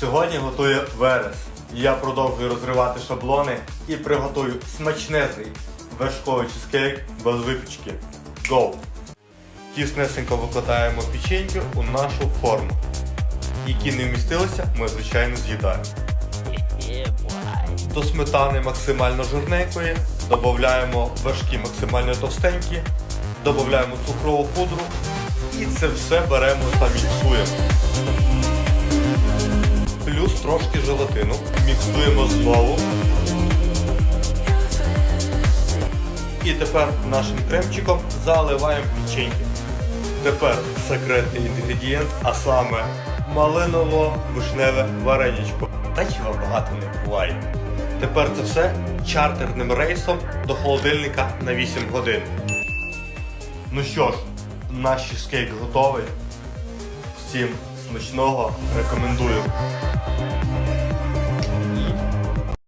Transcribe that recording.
Сьогодні готую верес. Я продовжую розривати шаблони і приготую смачнезний вершковий чизкейк без випічки. Go! Тіснесенько викладаємо печеньки у нашу форму. Які не вмістилися, ми звичайно з'їдаємо. До сметани максимально жирненької, додаємо вершки максимально товстенькі, додаємо цукрову пудру і це все беремо та міксуємо. Трошки желатину. Міксуємо знову. І тепер нашим кремчиком заливаємо печеньки. Тепер секретний інгредієнт, а саме малиново-вишневе вареничко. Та чого багато не буває. Тепер це все чартерним рейсом до холодильника на 8 годин. Ну що ж, наш чизкейк готовий. Всім смачного рекомендую. Thank you.